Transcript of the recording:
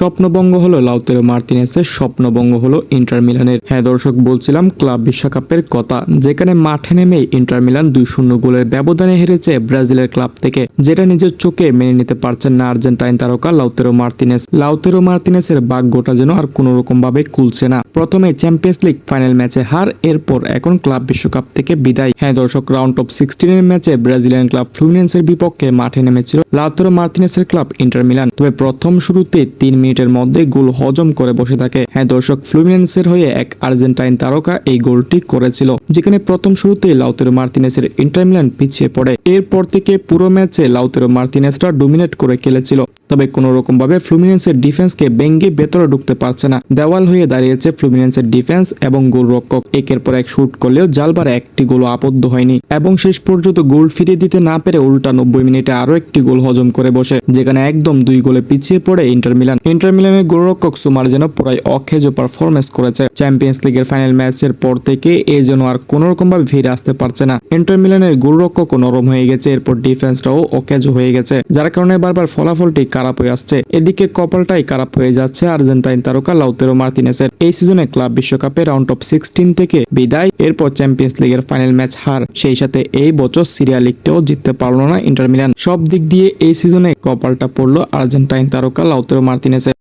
স্বপ্নভঙ্গ হলো লাউতেরো মার্টিনেসের স্বপ্নবঙ্গ হলো ইন্টার মিলানের। হ্যাঁ দর্শক, বলছিলাম ক্লাব বিশ্বকাপের কথা, যেখানে মাঠে নেমে ইন্টার মিলান দুই শূন্য গোলের ব্যবধানে হেরেছে ব্রাজিলের ক্লাব থেকে, যেটা নিজের চোখে মেনে নিতে পারছেন না আর্জেন্টাইন তারকা লাউতেরো মার্টিনেস। লাউতেরো মার্টিনেসের ভাগ্যটা যেন আর কোনো রকম ভাবে খুলছে না। প্রথমে চ্যাম্পিয়ন্স লিগ ফাইনাল ম্যাচে হার, এরপর এখন ক্লাব বিশ্বকাপ থেকে বিদায়। হ্যাঁ দর্শক, রাউন্ড অফ সিক্সটিনের ম্যাচে ব্রাজিলিয়ান ক্লাব ফ্লুমিনেন্সের বিপক্ষে মাঠে নেমেছিল লাউতেরো মার্টিনেসের ক্লাব ইন্টার মিলান। তবে প্রথম শুরুতে তিন মিনিটের মধ্যে গোল হজম করে বসে থাকে। হ্যাঁ দর্শক, ফ্লুমিনেন্সের হয়ে এক আর্জেন্টাইন তারকা এই গোলটি করেছিল। যেখানে প্রথম শুরুতে লাউতেরো মার্তিনেসের ইন্টারমিলান পিছিয়ে পড়ে। এরপর থেকে পুরো ম্যাচে লাউতেরো মার্তিনেসরা ডোমিনেট করে খেলেছিল। তবে কোনো রকম ভাবে ফ্লুমিনেন্সের ডিফেন্সকে বেঙ্গে ভেতরে ঢুকতে পারছে না। দেওয়াল হয়ে দাঁড়িয়েছে ফ্লুমিনেন্সের ডিফেন্স এবং গোলরক্ষক। একের পর এক শুট করলেও জালবার একটি গোল আবদ্ধ হয়নি এবং শেষ পর্যন্ত গোল ফিরিয়ে দিতে না পেরে উল্টা নব্বই মিনিটে আরও একটি গোল হজম করে বসে, যেখানে একদম দুই গোলে পিছিয়ে পড়ে ইন্টার মিলান। ইন্টার মিলানের গোলরক্ষক সুমার যেন প্রায় অখেজ পারফরমেন্স করেছে। চ্যাম্পিয়ন্স লিগের ফাইনাল ম্যাচের পর থেকে এ যেন আর কোন রকম ভাবে ফিরে আসতে পারছে না। ইন্টার মিলানের গোলরক্ষকও নরম হয়ে গেছে, এরপর ডিফেন্সটাও অকেজ হয়ে গেছে, যার কারণে বারবার ফলাফলটি খারাপ হয়ে আসছে। এদিকে কপালটাই খারাপ হয়ে যাচ্ছে আর্জেন্টাইন তারকা লাউতেরো মার্টিনেসের এই সিজনে ক্লাব বিশ্বকাপে রাউন্ড অফ সিক্সটিন থেকে বিদায়, এরপর চ্যাম্পিয়ন্স লিগের ফাইনাল ম্যাচ হার। সেই সাথে এই বছর সিরিয়া লিগটাও জিততে পারল না ইন্টার মিলান। সব দিক দিয়ে এই সিজনে কপালটা পড়ল আর্জেন্টাইন তারকা লাউতেরো মার্টিনেসের